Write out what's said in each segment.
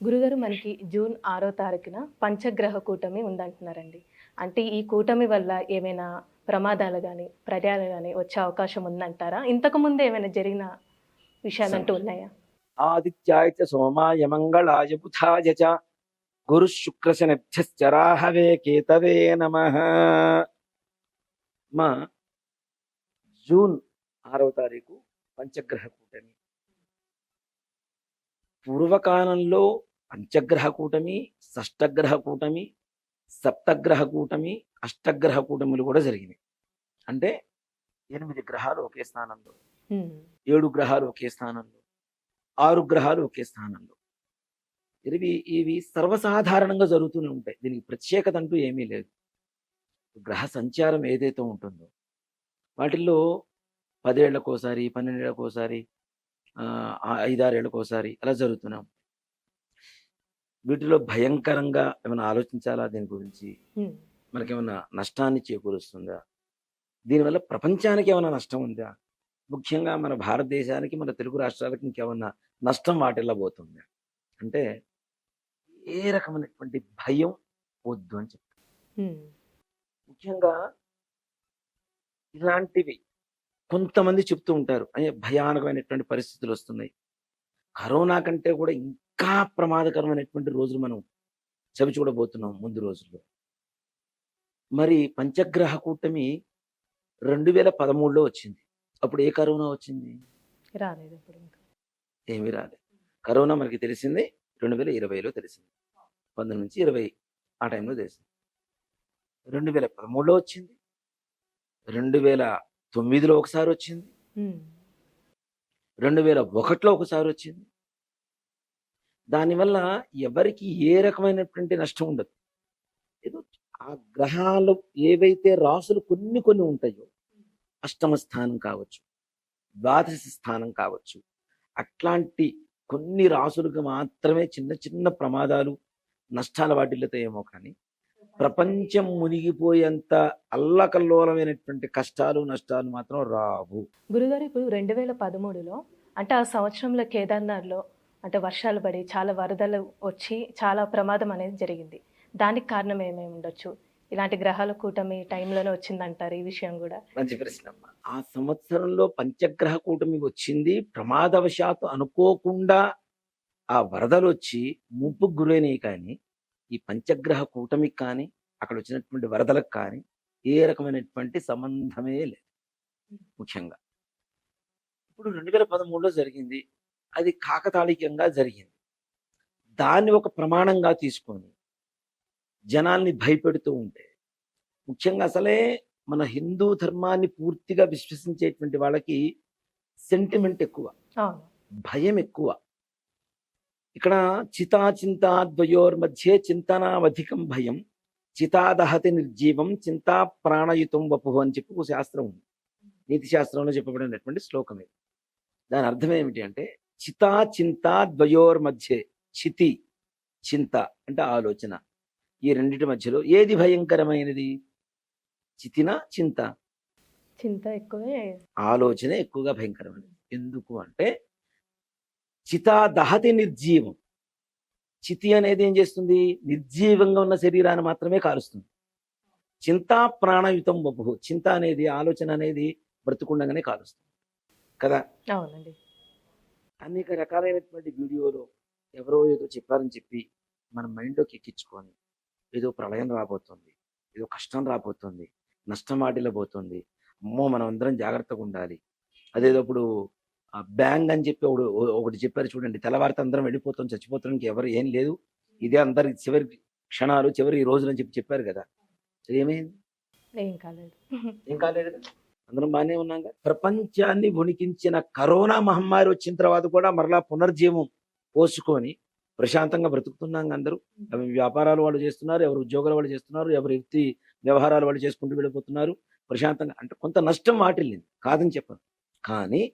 గురుగారు మనకి జూన్ ఆరో తారీఖున పంచగ్రహ కూటమి ఉందంటున్నారండి. అంటే ఈ కూటమి వల్ల ఏమైనా ప్రమాదాలు కానీ ప్రళయాలు కానీ వచ్చే అవకాశం ఉందంటారా? ఇంతకు ముందు ఏమైనా జరిగిన విషయాలంటూ ఉన్నాయా? ఆదిత్యాయ సోమాయ మంగళాయ బుధాయ చ గురు శుక్రశనభ్యశ్చ రాహవే కేతవే నమ. మా జూన్ ఆరవ తారీఖు పంచగ్రహ కూటమి. పూర్వకాలంలో పంచగ్రహ కూటమి షష్టగ్రహ కూటమి సప్తగ్రహ కూటమి అష్టగ్రహ కూటములు కూడా జరిగినాయి. అంటే ఎనిమిది గ్రహాలు ఒకే స్థానంలో. ఏడు గ్రహాలు ఒకే స్థానంలో ఆరు గ్రహాలు ఒకే స్థానంలో. ఇవి ఇవి సర్వసాధారణంగా జరుగుతూనే ఉంటాయి. దీనికి ప్రత్యేకత అంటూ ఏమీ లేదు. గ్రహ సంచారం ఏదైతే ఉంటుందో వాటిల్లో పదేళ్ళకోసారి పన్నెండేళ్ళకోసారి ఐదారేళ్ళకోసారి అలా జరుగుతూనే ఉంటాయి. వీటిలో భయంకరంగా ఏమైనా ఆలోచించాలా? దీని గురించి. మనకేమైనా నష్టాన్ని చేకూరుస్తుందా? దీనివల్ల ప్రపంచానికి ఏమైనా నష్టం ఉందా? ముఖ్యంగా మన భారతదేశానికి మన తెలుగు రాష్ట్రాలకి ఇంకేమన్నా నష్టం వాటిల్లబోతుందా అంటే ఏ రకమైనటువంటి భయం వద్దు అని చెప్తారు హ్మ్. ముఖ్యంగా ఇలాంటివి కొంతమంది చెప్తూ ఉంటారు. అయ్యే భయానకమైనటువంటి పరిస్థితులు వస్తున్నాయి. కరోనా కంటే కూడా ఇంకా ప్రమాదకరమైనటువంటి రోజులు మనం చవి చూడబోతున్నాం ముందు రోజుల్లో. మరి పంచగ్రహ కూటమి రెండు వేల పదమూడులో వచ్చింది. అప్పుడు ఏ కరోనా వచ్చింది? రాలేదు ఏమీ రాలేదు. కరోనా మనకి తెలిసింది రెండు వేల ఇరవైలో తెలిసింది. పంతొమ్మిది నుంచి ఇరవై ఆ టైంలో తెలిసింది. రెండు వేల పదమూడులో వచ్చింది రెండు వేల తొమ్మిదిలో ఒకసారి వచ్చింది. రెండు వేల ఒకటిలో ఒకసారి వచ్చింది. దానివల్ల ఎవరికి ఏ రకమైనటువంటి నష్టం ఉండదు. ఏదో ఆ గ్రహాలు ఏవైతే రాసులు కొన్ని కొన్ని ఉంటాయో అష్టమ స్థానం కావచ్చు ద్వాదశ స్థానం కావచ్చు అట్లాంటి కొన్ని రాసులకు మాత్రమే చిన్న చిన్న ప్రమాదాలు నష్టాల వాటిల్లతో ఏమో కానీ ప్రపంచం మునిగిపోయేంత అల్లకల్లోలమైనటువంటి కష్టాలు నష్టాలు మాత్రం రావు. గురుగారు ఇప్పుడు రెండు వేల పదమూడులో అంటే ఆ సంవత్సరంలో కేదార్నాథ్లో అంటే వర్షాలు పడి చాలా వరదలు వచ్చి చాలా ప్రమాదం అనేది జరిగింది. దానికి కారణం ఏమేమి ఉండొచ్చు? ఇలాంటి గ్రహాల కూటమి టైంలోనే వచ్చిందంటారు ఈ విషయం కూడా. మంచి ప్రశ్న ఆ సంవత్సరంలో పంచగ్రహ కూటమి వచ్చింది. ప్రమాదవశాత్తు అనుకోకుండా ఆ వరదలు వచ్చి ముప్పుకు గురైనవి కానీ ఈ పంచగ్రహ కూటమికి కానీ అక్కడ వచ్చినటువంటి వరదలకు కానీ ఏ రకమైనటువంటి సంబంధమే లేదు. ముఖ్యంగా. ఇప్పుడు రెండు వేల పదమూడులో జరిగింది. అది కాకతాళికంగా జరిగింది. దాన్ని ఒక ప్రమాణంగా తీసుకొని జనాల్ని భయపెడుతూ ఉంటే ముఖ్యంగా అసలే మన హిందూ ధర్మాన్ని పూర్తిగా విశ్వసించేటువంటి వాళ్ళకి సెంటిమెంట్ ఎక్కువ. భయం ఎక్కువ. ఇక్కడ చితా చింతా ద్వయోర్ మధ్యే చింతనావధికం భయం చితాదహతి నిర్జీవం చింతా ప్రాణయుతం వపు అని చెప్పి ఒక శాస్త్రం ఉంది. నీతి శాస్త్రంలో చెప్పబడినటువంటి శ్లోకం ఇది. దాని అర్థం ఏమిటి అంటే చితా చింతా ద్వయోర్ మధ్యే చితి చింత అంటే ఆలోచన. ఈ రెండిటి మధ్యలో ఏది భయంకరమైనది? చితిన చింత? చింత ఎక్కువే. ఆలోచన ఎక్కువగా భయంకరమైనది. ఎందుకు అంటే చితా దహతి నిర్జీవం. చితి అనేది ఏం చేస్తుంది? నిర్జీవంగా ఉన్న శరీరాన్ని మాత్రమే కాలుస్తుంది చింతా ప్రాణయుతం వపు. చింత అనేది ఆలోచన అనేది బ్రతుకుండగానే కాలుస్తుంది కదా? అవునండి. అనేక రకాలైనటువంటి వీడియోలో ఎవరో ఏదో చెప్పారని చెప్పి మన మైండ్లోకి ఎక్కించుకొని ఏదో ప్రళయం రాబోతుంది ఏదో కష్టం రాబోతుంది నష్టం వాటిల్లబోతుంది అమ్మో మనం అందరం జాగ్రత్తగా ఉండాలి. అదేదో ఇప్పుడు బ్యాంగ్ అని చెప్పి ఒకడు ఒకటి చెప్పారు చూడండి తెల్లవారితే అందరం వెళ్ళిపోతాం చచ్చిపోతాం ఎవరు ఏం లేదు. ఇదే అందరి చివరి క్షణాలు చివరి రోజులు అని చెప్పి చెప్పారు కదా. ఏమైంది? ఏం కాలేదు. ఏం కాలేదు అందరం బాగానే ఉన్నాం కదా. ప్రపంచాన్ని వణికించిన కరోనా మహమ్మారి వచ్చిన తర్వాత కూడా మరలా పునర్జీవం పోసుకొని ప్రశాంతంగా బ్రతుకుతున్నాం అందరూ. అవి వ్యాపారాలు వాళ్ళు చేస్తున్నారు ఎవరు ఉద్యోగాలు వాళ్ళు చేస్తున్నారు ఎవరి వృత్తి వ్యవహారాలు వాళ్ళు చేసుకుంటూ వెళ్ళిపోతున్నారు. ప్రశాంతంగా అంటే కొంత నష్టం వాటిల్లింది కాదని చెప్పను. కానీ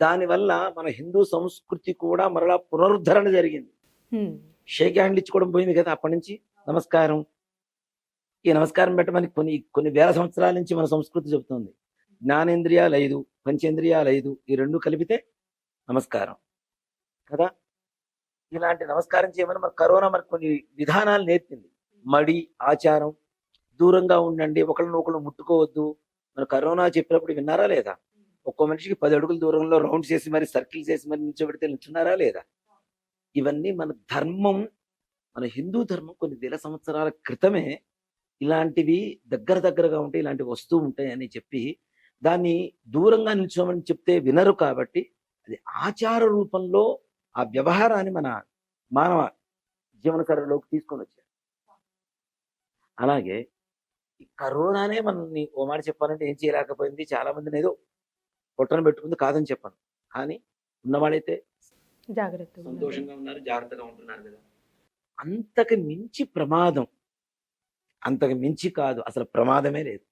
దానివల్ల మన హిందూ సంస్కృతి కూడా మరలా పునరుద్ధరణ జరిగింది. షేక్ హ్యాండ్లు ఇచ్చుకోవడం పోయింది కదా అప్పటి నుంచి. నమస్కారం. ఈ నమస్కారం పెట్టమని కొన్ని కొన్ని వేల సంవత్సరాల నుంచి మన సంస్కృతి చెబుతుంది. జ్ఞానేంద్రియాలు ఐదు పంచేంద్రియాలు ఐదు ఈ రెండు కలిపితే నమస్కారం. కదా? ఇలాంటి నమస్కారం చేయమని మన కరోనా మనకు కొన్ని విధానాలు నేర్పింది. మడి ఆచారం దూరంగా ఉండండి ఒకళ్ళని ఒకళ్ళు ముట్టుకోవద్దు. మన కరోనా చెప్పినప్పుడు విన్నారా లేదా? ఒక్కో మనిషికి పది అడుగుల దూరంలో రౌండ్ చేసి మరి సర్కిల్ చేసి మరి నిల్చోబెడితే నిల్చున్నారా లేదా? ఇవన్నీ మన ధర్మం మన హిందూ ధర్మం కొన్ని వేల సంవత్సరాల క్రితమే ఇలాంటివి దగ్గర దగ్గరగా ఉంటే ఇలాంటివి వస్తూ ఉంటాయి అని చెప్పి దాన్ని దూరంగా నిల్చోమని చెప్తే వినరు కాబట్టి అది ఆచార రూపంలో ఆ వ్యవహారాన్ని మన మానవ జీవనశైలిలోకి తీసుకొని వచ్చారు. అలాగే ఈ కరోనానే మనల్ని ఓ మాట చెప్పాలంటే ఏం చేయలేకపోయింది చాలా మందిని ఏదో పొట్టన పెట్టుకుంది కాదని చెప్పాను. కానీ ఉన్నవాడైతే జాగ్రత్తగా ఉండాలి. సంతోషంగా ఉన్నారు జాగ్రత్తగా ఉంటున్నారు కదా. అంతకు మించి ప్రమాదం అంతకు మించి కాదు అసలు ప్రమాదమే లేదు.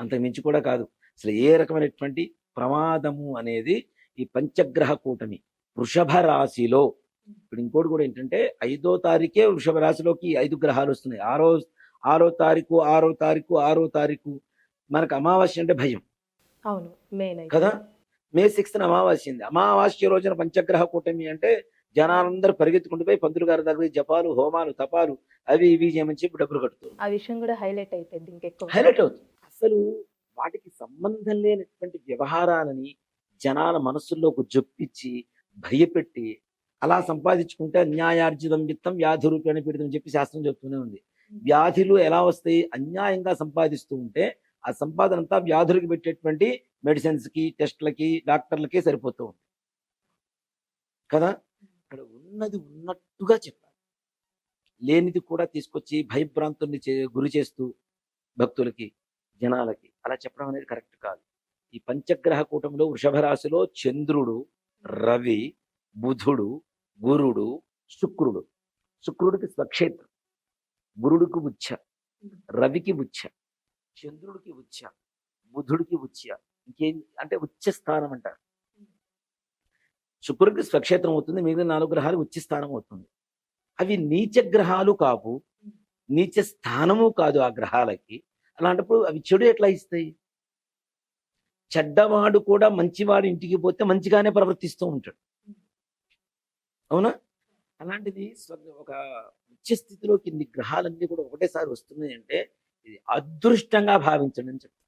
అంతకు మించి కూడా కాదు. అసలు ఏ రకమైనటువంటి ప్రమాదము అనేది ఈ పంచగ్రహ కూటమి వృషభ రాశిలో. ఇప్పుడు ఇంకోటి కూడా ఏంటంటే ఐదో తారీఖే వృషభ రాశిలోకి ఐదు గ్రహాలు వస్తున్నాయి. ఆరో ఆరో తారీఖు ఆరో తారీఖు ఆరో తారీఖు. మనకు అమావాస్య అంటే భయం. అవును కదా? మే సిక్స్త్ అమావాస్య అమావాస్య రోజున పంచగ్రహ కూటమి అంటే జనాలందరూ పరిగెత్తుకుంటూ పోయి పంతులు గారి దగ్గర జపాలు హోమాలు తపాలు అవి ఇవి చేయమని చెప్పి డబ్బులు కడుతున్నారు ఆ విషయం కూడా హైలైట్ అయిపోయింది ఇంకెక్కువ. హైలైట్ అవుతుంది. అసలు వాటికి సంబంధం లేనటువంటి వ్యవహారాలని జనాల మనసుల్లోకి జొప్పించి భయపెట్టి అలా సంపాదించుకుంటే అన్యాయార్జితం విత్తం వ్యాధి రూపేణ పీడితం చెప్పి శాస్త్రం చెప్తూనే ఉంది. వ్యాధులు ఎలా వస్తాయి? అన్యాయంగా సంపాదిస్తూ ఉంటే ఆ సంపాదన అంతా వ్యాధులకు పెట్టేటువంటి మెడిసిన్స్కి టెస్ట్లకి డాక్టర్లకి సరిపోతూ ఉంది. కదా? ఇక్కడ ఉన్నది ఉన్నట్టుగా చెప్పాలి. లేనిది కూడా తీసుకొచ్చి భయభ్రాంతుల్ని గురి చేస్తూ భక్తులకి జనాలకి అలా చెప్పడం అనేది కరెక్ట్ కాదు. ఈ పంచగ్రహ కూటమిలో వృషభ రాశిలో చంద్రుడు రవి బుధుడు గురుడు శుక్రుడు. శుక్రుడికి స్వక్షేత్రం గురుడికి ఉచ్చ రవికి ఉచ్చ చంద్రుడికి ఉచ్చ బుధుడికి ఉచ్చ. ఇంకేం అంటే ఉచ్చ స్థానం అంటారు. శుక్రుడికి స్వక్షేత్రం అవుతుంది మిగిలిన నాలుగు గ్రహాలు ఉచ్చ స్థానం అవుతుంది. అవి నీచ గ్రహాలు కావు. నీచ స్థానము కాదు ఆ గ్రహాలకి. అలాంటప్పుడు అవి చెడు ఎట్లా ఇస్తాయి? చెడ్డవాడు కూడా మంచివాడు ఇంటికి పోతే మంచిగానే ప్రవర్తిస్తూ ఉంటాడు. అవునా? అలాంటిది ఒక ఉచ్చ స్థితిలోకి ఇన్ని గ్రహాలన్నీ కూడా ఒకటేసారి వస్తున్నాయి అంటే ఇది అదృష్టంగా భావించండి అని చెప్తాను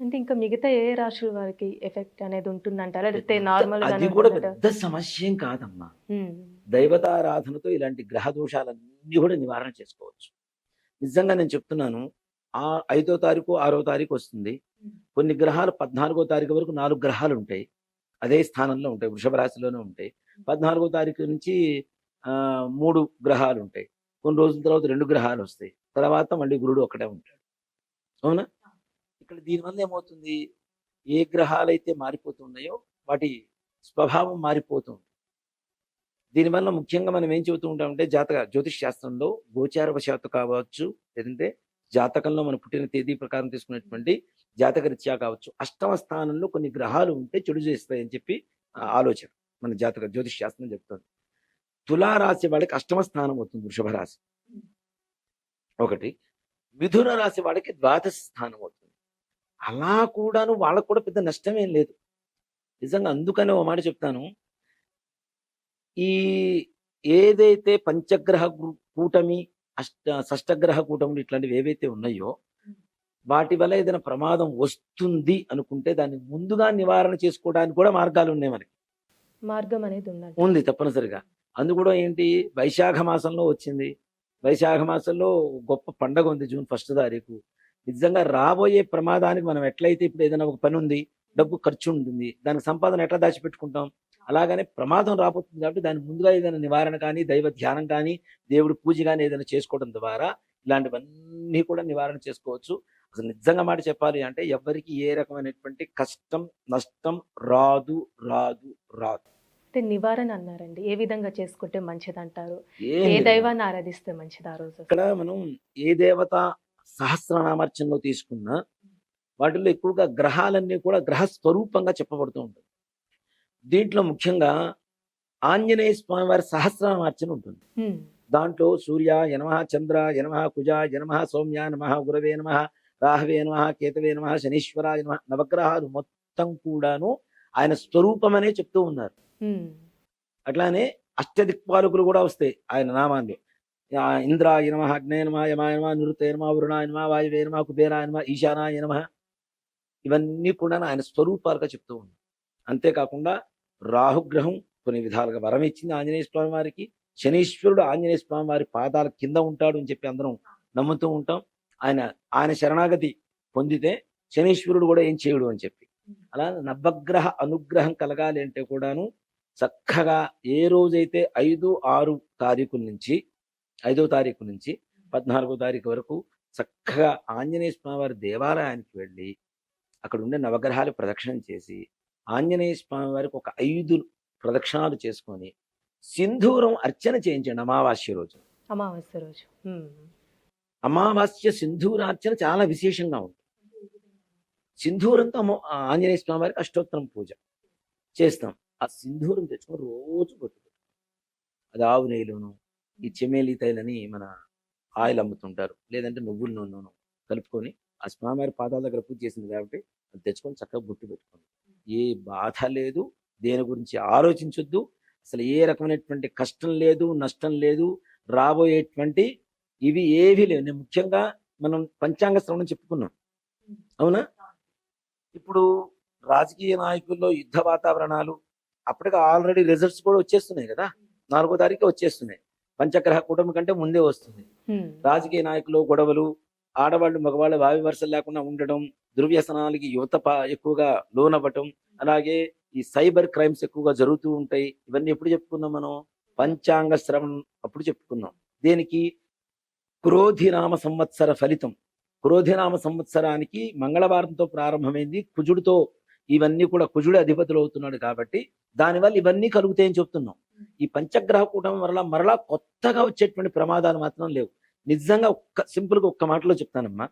అంటే ఇంకా మిగతా ఏ రాశుల వారికి ఎఫెక్ట్ అనేది ఉంటుందంటారా? లేకపోతే నార్మల్ అది కూడా పెద్ద సమస్య ఏం కాదమ్మా దైవతారాధనతో ఇలాంటి గ్రహ దోషాలన్నీ కూడా నివారణ చేసుకోవచ్చు. నిజంగా నేను చెప్తున్నాను ఆ ఐదో తారీఖు ఆరో తారీఖు వస్తుంది. కొన్ని గ్రహాలు పద్నాలుగో తారీఖు వరకు నాలుగు గ్రహాలు ఉంటాయి. అదే స్థానంలో ఉంటాయి వృషభ రాశిలోనే ఉంటాయి. పద్నాలుగో తారీఖు నుంచి ఆ మూడు గ్రహాలు ఉంటాయి. కొన్ని రోజుల తర్వాత రెండు గ్రహాలు వస్తాయి. తర్వాత మళ్ళీ గురుడు ఒక్కడే ఉంటాడు. అవునా? ఇక్కడ దీనివల్ల ఏమవుతుంది? ఏ గ్రహాలు అయితే మారిపోతున్నాయో వాటి స్వభావం మారిపోతుంది దీనివల్ల ముఖ్యంగా మనం ఏం చెబుతూ ఉంటామంటే జాతక జ్యోతిష్ శాస్త్రంలో గోచారవశాత్తు కావచ్చు లేదంటే జాతకంలో మనం పుట్టిన తేదీ ప్రకారం తీసుకునేటువంటి జాతక రీత్యా కావచ్చు అష్టమ స్థానంలో కొన్ని గ్రహాలు ఉంటే చెడు చేస్తాయని చెప్పి ఆలోచన మన జాతక జ్యోతిష్ శాస్త్రం చెప్తుంది. తులారాశి వాళ్ళకి అష్టమ స్థానం అవుతుంది వృషభ రాశి. ఒకటి మిథున రాశి వాళ్ళకి ద్వాదశ స్థానం అవుతుంది. అలా కూడాను వాళ్ళకు కూడా పెద్ద నష్టమేం లేదు. నిజంగా అందుకనే ఓ మాట చెప్తాను. ఈ ఏదైతే పంచగ్రహ కూటమి అష్ట షష్టగ్రహ కూటములు ఇట్లాంటివి ఏవైతే ఉన్నాయో వాటి వల్ల ఏదైనా ప్రమాదం వస్తుంది అనుకుంటే దాన్ని ముందుగా నివారణ చేసుకోవడానికి కూడా మార్గాలు ఉన్నాయి మనకి. మార్గం అనేది ఉంది తప్పనిసరిగా. అందు కూడా ఏంటి? వైశాఖ మాసంలో వచ్చింది. వైశాఖ మాసంలో గొప్ప పండగ ఉంది జూన్ ఫస్ట్ తారీఖు. నిజంగా రాబోయే ప్రమాదానికి మనం ఎట్లయితే ఇప్పుడు ఏదైనా ఒక పని ఉంది డబ్బు ఖర్చు ఉంటుంది దానికి సంపాదన ఎట్లా దాచిపెట్టుకుంటాం? అలాగనే ప్రమాదం రాబోతుంది కాబట్టి దాని ముందుగా ఏదైనా నివారణ కానీ దైవ ధ్యానం కానీ దేవుడి పూజ కానీ ఏదైనా చేసుకోవడం ద్వారా ఇలాంటివన్నీ కూడా నివారణ చేసుకోవచ్చు. అసలు నిజంగా మాట చెప్పాలి అంటే ఎవరికి ఏ రకమైనటువంటి కష్టం నష్టం రాదు రాదు రాదు. అంటే నివారణ అన్నారండి. ఏ విధంగా చేసుకుంటే మంచిదంటారు? ఏం. దైవాన్ని ఆరాధిస్తే మంచిది ఆ రోజు? ఇక్కడ మనం ఏ దేవత సహస్రనామార్చనలో తీసుకున్నా వాటిల్లో ఎక్కువగా గ్రహాలన్నీ కూడా గ్రహ స్వరూపంగా చెప్పబడుతూ ఉంటుంది దీంట్లో ముఖ్యంగా ఆంజనేయ స్వామి వారి సహస్రనామార్చన ఉంటుంది. దాంట్లో సూర్య యనమ చంద్ర యనమ కుజ యనమ సౌమ్య నమ గురవే నమ రాహవే నమ కేతవే నమ శనీశ్వర నమ నవగ్రహాలు మొత్తం కూడాను ఆయన స్వరూపమనే చెప్తూ ఉన్నారు. అట్లానే అష్టదిక్పాలకులు కూడా వస్తాయి ఆయన నామాన్ని ఆ, ఇంద్రాయ నమ అగ్నేయ నమ యమాయ నమ నిరుతయ నమ వరుణాయ నమ వాయువే నమ కుబేరాయ నమ ఈశానాయ నమ ఇవన్నీ కూడా ఆయన స్వరూపాలుగా చెప్తూ ఉంది అంతేకాకుండా రాహుగ్రహం కొన్ని విధాలుగా వరం ఇచ్చింది ఆంజనేయ స్వామి వారికి. శనీశ్వరుడు ఆంజనేయ స్వామి వారి పాదాల కింద ఉంటాడు అని చెప్పి అందరం నమ్ముతూ ఉంటాం. ఆయన ఆయన శరణాగతి పొందితే శనీశ్వరుడు కూడా ఏం చేయడు అని చెప్పి. అలా నవగ్రహ అనుగ్రహం కలగాలి అంటే కూడాను చక్కగా ఏ రోజైతే ఐదు ఆరు తారీఖుల నుంచి ఐదో తారీఖు నుంచి పద్నాలుగో తారీఖు వరకు చక్కగా ఆంజనేయ స్వామి వారి దేవాలయానికి వెళ్ళి అక్కడ ఉండే నవగ్రహాలు ప్రదక్షిణం చేసి ఆంజనేయ స్వామి వారికి ఒక ఐదు ప్రదక్షిణాలు చేసుకొని సింధూరం అర్చన చేయించండి అమావాస్య రోజు. అమావాస్య రోజు. అమావాస్య సింధూరార్చన చాలా విశేషంగా ఉంటుంది. సింధూరంతో ఆంజనేయ స్వామి వారికి అష్టోత్తరం పూజ చేస్తాం. ఆ సింధూరం తెచ్చుకొని రోజు కొట్టుకుంటాం. అది ఆవు నెయ్యిలోను ఈ చెమేలి తైలని మన ఆయిల్ అమ్ముతుంటారు. లేదంటే నువ్వుల నూనెను కలుపుకొని ఆ స్వామివారి పాదాల దగ్గర పూజ చేసింది కాబట్టి అది తెచ్చుకొని చక్కగా బుట్టు పెట్టుకోండి ఏ బాధ లేదు దేని గురించి ఆలోచించొద్దు. అసలు ఏ రకమైనటువంటి కష్టం లేదు నష్టం లేదు రాబోయేటువంటి ఇవి ఏవి లేవు. నేను ముఖ్యంగా మనం పంచాంగ శ్రవణం చెప్పుకున్నాం. అవునా? ఇప్పుడు రాజకీయ నాయకుల్లో యుద్ధ వాతావరణాలు అప్పటికి ఆల్రెడీ రిజల్ట్స్ కూడా వచ్చేస్తున్నాయి కదా. నాలుగో తారీఖు వచ్చేస్తున్నాయి. పంచగ్రహ కూటమి కంటే ముందే వస్తుంది. రాజకీయ నాయకులు గొడవలు ఆడవాళ్ళు మగవాళ్ళు వావి వరుసలు లేకుండా ఉండడం దుర్వ్యసనాలకి యువత ఎక్కువగా లోనవ్వటం అలాగే ఈ సైబర్ క్రైమ్స్ ఎక్కువగా జరుగుతూ ఉంటాయి. ఇవన్నీ ఎప్పుడు చెప్పుకున్నాం మనం? పంచాంగ శ్రవణం అప్పుడు చెప్పుకున్నాం. దేనికి? క్రోధినామ సంవత్సర ఫలితం. క్రోధినామ సంవత్సరానికి మంగళవారంతో ప్రారంభమైంది. కుజుడితో ఇవన్నీ కూడా కుజుడు అధిపతులు అవుతున్నాడు కాబట్టి దానివల్ల ఇవన్నీ కలుగుతాయని చెప్తున్నాం. ఈ పంచగ్రహ కూటమి మరలా మరలా కొత్తగా వచ్చేటువంటి ప్రమాదాలు మాత్రం లేవు. నిజంగా ఒక్క సింపుల్గా ఒక్క మాటలో చెప్తానమ్మా.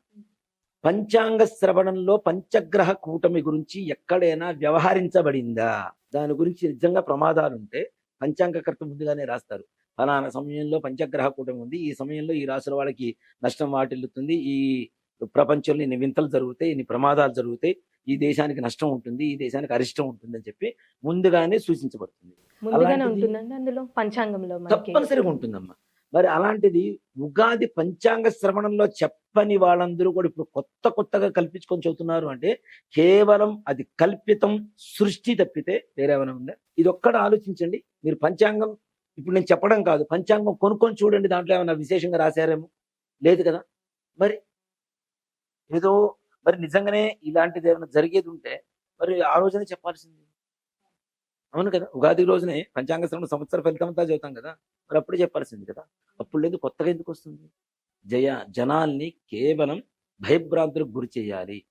పంచాంగ శ్రవణంలో పంచగ్రహ కూటమి గురించి ఎక్కడైనా వ్యవహరించబడిందా? దాని గురించి నిజంగా ప్రమాదాలు ఉంటే పంచాంగకర్త ముందుగానే రాస్తారు. ఫలానా సమయంలో పంచగ్రహ కూటమి ఉంది. ఈ సమయంలో ఈ రాసుల వాళ్ళకి నష్టం వాటిల్లుతుంది. ఈ ప్రపంచంలో ఇన్ని వింతలు జరుగుతాయి ఇన్ని ప్రమాదాలు జరుగుతాయి. ఈ దేశానికి నష్టం ఉంటుంది ఈ దేశానికి అరిష్టం ఉంటుంది అని చెప్పి ముందుగానే సూచించబడుతుంది. తప్పనిసరిగా ఉంటుందమ్మా. మరి అలాంటిది ఉగాది పంచాంగ శ్రవణంలో చెప్పని వాళ్ళందరూ కూడా ఇప్పుడు కొత్త కొత్తగా కల్పించుకొని చెబుతున్నారు అంటే కేవలం అది కల్పితం సృష్టి తప్పితే వేరేమైనా ఉందా? ఇది ఒక్కడ ఆలోచించండి. మీరు పంచాంగం ఇప్పుడు నేను చెప్పడం కాదు పంచాంగం కొనుక్కొని చూడండి దాంట్లో ఏమైనా విశేషంగా రాశారేమో. లేదు కదా? మరి ఏదో మరి నిజంగానే ఇలాంటిది ఏమైనా జరిగేది ఉంటే మరి ఆ రోజునే చెప్పాల్సింది. అవును కదా? ఉగాది రోజునే పంచాంగ శ్రవణ సంవత్సర ఫలితం అంతా చదువుతాం కదా? మరి అప్పుడే చెప్పాల్సింది కదా? అప్పుడు లేదు కొత్తగా ఎందుకు వస్తుంది? జయ జనాల్ని కేవలం భయభ్రాంతులకు గురి చేయాలి.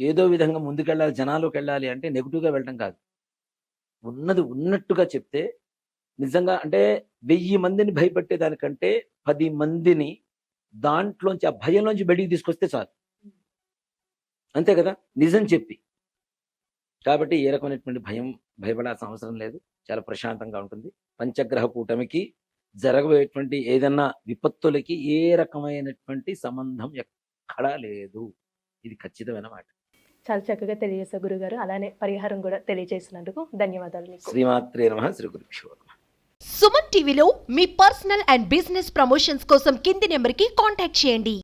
ఏదో విధంగా ముందుకెళ్ళాలి జనాలకు వెళ్ళాలి అంటే నెగిటివ్గా వెళ్ళడం కాదు. ఉన్నది ఉన్నట్టుగా చెప్తే నిజంగా అంటే వెయ్యి మందిని భయపెట్టే దానికంటే పది మందిని దాంట్లోంచి ఆ భయంలోంచి బయటికి తీసుకొస్తే చాలు. అంతే కదా? నిజం చెప్పి. కాబట్టి ఏ రకమైనటువంటి భయం భయపడాల్సిన అవసరం లేదు. చాలా ప్రశాంతంగా ఉంటుంది. పంచగ్రహ కూటమికి జరగబోయేటువంటి ఏదన్నా విపత్తులకి ఏ రకమైనటువంటి సంబంధం ఎక్కడా లేదు. ఇది ఖచ్చితమైన మాట. చాలా చక్కగా తెలియజేశారు గురుగారు. అలానే పరిహారం కూడా తెలియజేసినందుకు ధన్యవాదాలు మీకు. శ్రీమాత్రే నమ. శ్రీ గురుక్షో. సుమన్ టీవీలో మీ పర్సనల్ అండ్ బిజినెస్ ప్రమోషన్స్ కోసం కింది నెంబర్కి కాంటాక్ట్ చేయండి.